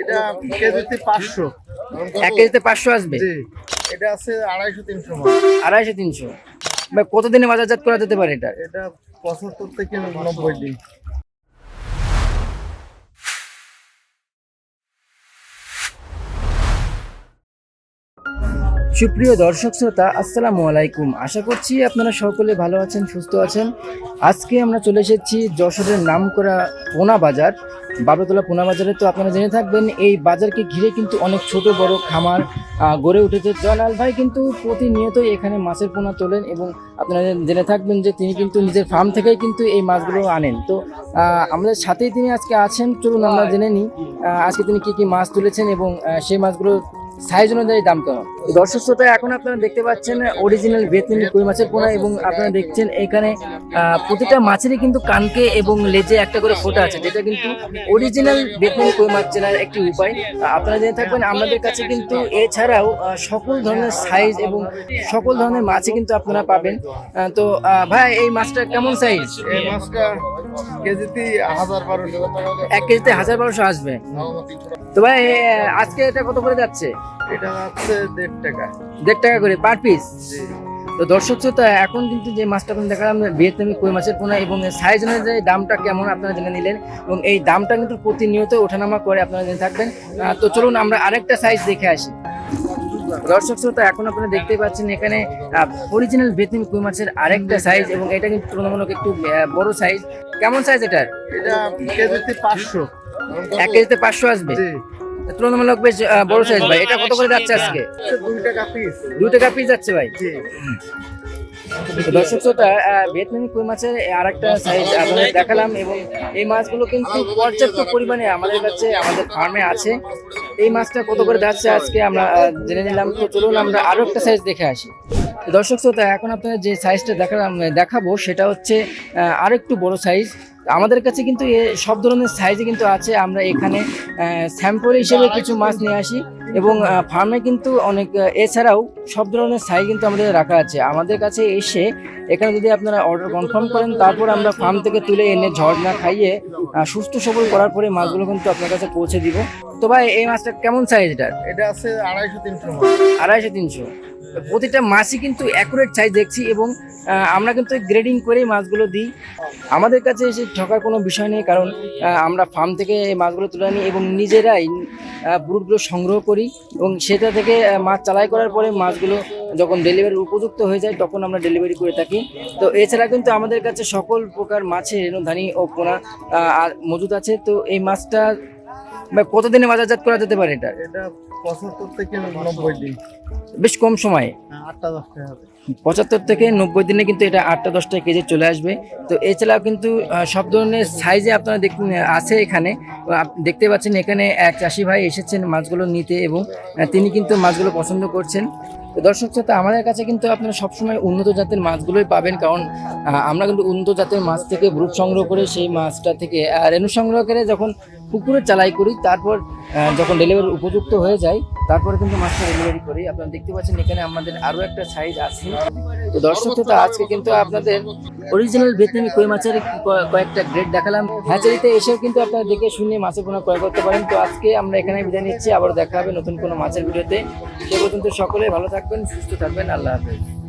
এটা কেজিতে পাঁচশো। এক কেজিতে পাঁচশো আসবে? এটা আছে আড়াইশো তিনশো আড়াইশো তিনশো। ভাই কতদিনে বাজারজাত করা যেতে পারে এটা? এটা পঁচাত্তর থেকে নব্বই দিন। সুপ্রিয় দর্শক শ্রোতা আসসালামু আলাইকুম। আশা করছি আপনারা সকলে ভালো আছেন সুস্থ আছেন। আজকে আমরা চলে এসেছি যশোরের নাম করা পোনা বাজার। বাবরতলা পোনা বাজারে তো আপনারা জেনে থাকবেন এই বাজারকে ঘিরে কিন্তু অনেক ছোট বড় খামার গড়ে উঠেছে। জয়লাল ভাই কিন্তু প্রতিনিয়তই এখানে মাছের পোনা তোলেন এবং আপনারা জেনে থাকবেন যে তিনি কিন্তু নিজের ফার্ম থেকেই কিন্তু এই মাছগুলো আনেন। তো আমাদের সাথেই তিনি আজকে আছেন চলুন আমরা জেনে নিই আজকে তিনি কি কি মাছ তুলেছেন এবং সেই মাছগুলো সাইজ অনুযায়ী দাম কেমন তো। দর্শক শ্রোতা এখন আপনারা দেখতে পাচ্ছেন অরিজিনাল ভিয়েতনামি কই মাছের পোনা এবং আপনারা দেখছেন এখানে প্রতিটা মাছেরই কিন্তু কানকে এবং লেজে একটা করে ফোঁটা আছে যেটা কিন্তু অরিজিনাল ভিয়েতনামি কই মাছ চেনার একটি উপায়। আপনারা জেনে থাকবেন আমাদের কাছে কিন্তু এছাড়াও সকল ধরনের সাইজ এবং সকল ধরনের মাছই কিন্তু আপনারা পাবেন। তো ভাই এই মাছটা কেমন সাইজ? এই মাছটা কেজিতে হাজার বারোশো। এক কেজিতে হাজার বারোশো আসবে। তো ভাই আজকে এটা কত করে যাচ্ছে? এটা হচ্ছে দেড় টাকা। দেড় টাকা করে পার পিস জি। তো দর্শক শ্রোতা এখন কিন্তু যে মাছটা আপনি দেখালাম ভিয়েতনামি কই মাছের পোনা এবং সাইজ অনুযায়ী দামটা কেমন আপনারা জেনে নিলেন এবং এই দামটা কিন্তু প্রতিনিয়ত ওঠানামা করে আপনারা জেনে থাকবেন। তো চলুন আমরা আরেকটা সাইজ দেখে আসি। দর্শক শ্রোতা এখন আপনারা দেখতে পাচ্ছেন এখানে অরিজিনাল ভিয়েতনামি কই মাছের আরেকটা সাইজ এবং এটা কিন্তু তুলনামূলক একটু বড় সাইজ কেমন সাইজ এটার? এটা কেজিতে পাঁচশো। এক কেজিতে পাঁচশো আসবে? তুলনামূলক বেশ বড় সাইজ ভাই। এটা কত করে যাচ্ছে আজকে? দুই টাকা পিস দু টাকা পিস যাচ্ছে ভাই দর্শক শ্রোতা ভিয়েতনামি কই মাছের আর একটা সাইজ আপনাদের দেখালাম এবং এই মাছগুলো কিন্তু পর্যাপ্ত পরিমাণে আমাদের কাছে আমাদের ফার্মে আছে। এই মাছটা কত করে যাচ্ছে আজকে আমরা জেনে নিলাম। তো চলুন আমরা আরও একটা সাইজ দেখে আসি। দর্শক শ্রোতা এখন আপনাদের যে সাইজটা দেখালাম দেখাবো সেটা হচ্ছে আহ, আরও একটু বড় সাইজ আমাদের কাছে কিন্তু এ সব ধরনের সাইজে কিন্তু আছে। আমরা এখানে স্যাম্পল হিসেবে কিছু মাছ নিয়ে আসি এবং ফার্মে কিন্তু অনেক এছাড়াও সব ধরনের সাইজ কিন্তু আমাদের রাখা আছে। আমাদের কাছে এসে এখানে যদি আপনারা অর্ডার কনফার্ম করেন তারপর আমরা ফার্ম থেকে তুলে এনে ঝড় না খাইয়ে সুস্থ সবল করার পরে মাছগুলো কিন্তু আপনার কাছে পৌঁছে দিব। তো ভাই এই মাছটা কেমন সাইজ এটার? এটা আছে আড়াইশো তিনশো আড়াইশো তিনশো। প্রতিটা মাছই কিন্তু অ্যাকুরেট সাইজ দেখছি এবং আমরা কিন্তু গ্রেডিং করেই মাছগুলো দিই। আমাদের কাছে এসে ঠকার কোনো বিষয় নেই, কারণ আমরা ফার্ম থেকে মাছগুলো তুলে আনি এবং নিজেরাই ব্রুটগুলো সংগ্রহ করি এবং সেটা থেকে মাছ চালাই করার পরে মাছগুলো যখন ডেলিভারি উপযুক্ত হয়ে যায়, তখন আমরা ডেলিভারি করে থাকি। তো এছাড়া কিন্তু আমাদের কাছে সকল প্রকার মাছের রেণুধানি ও পোনা মজুদ আছে। তো এই মাছটা বা কতদিনে বাজারজাত করা যেতে পারে এটা? এটা পঁচাত্তর থেকে নব্বই দিন। বেশ কম সময়ে? আটটা দশটা হবে। পঁচাত্তর থেকে নব্বই দিনে কিন্তু এটা আটটা দশটা কেজি চলে আসবে। তো এছাড়াও কিন্তু সব ধরনের সাইজে আপনারা দেখ আছে এখানে। দেখতে পাচ্ছেন এখানে এক চাষি ভাই এসেছেন মাছগুলো নিতে এবং তিনি কিন্তু মাছগুলো পছন্দ করছেন। তো দর্শক শ্রোতা আমাদের কাছে কিন্তু আপনারা সবসময় উন্নত জাতের মাছগুলোই পাবেন। কারণ আমরা কিন্তু উন্নত জাতের মাছ থেকে ব্রুট সংগ্রহ করে সেই মাছটা থেকে রেণু সংগ্রহ করে যখন পুকুরে চালাই করি, তারপর যখন ডেলিভারি উপযুক্ত হয়ে যায়, তারপরে কিন্তু মাছটা ডেলিভারি করি। আপনারা দেখতে পাচ্ছেন এখানে আমাদের আরও একটা সাইজ আছে। তো দর্শক শ্রোতা, আজকে কিন্তু আপনাদের অরিজিনাল ভিয়েতনামি কই মাছের কয়েকটা গ্রেড দেখালাম। হ্যাচারিতে এসেও কিন্তু আপনারা দেখে শুনে মাছের পোনা ক্রয় করতে পারেন। তো আজকে আমরা এখানে বিদায় নিচ্ছি। আবার দেখা হবে নতুন কোনো মাছের ভিডিওতে। সে পর্যন্ত সকলে ভালো থাকবেন, সুস্থ থাকবেন। আল্লাহ হাফেজ।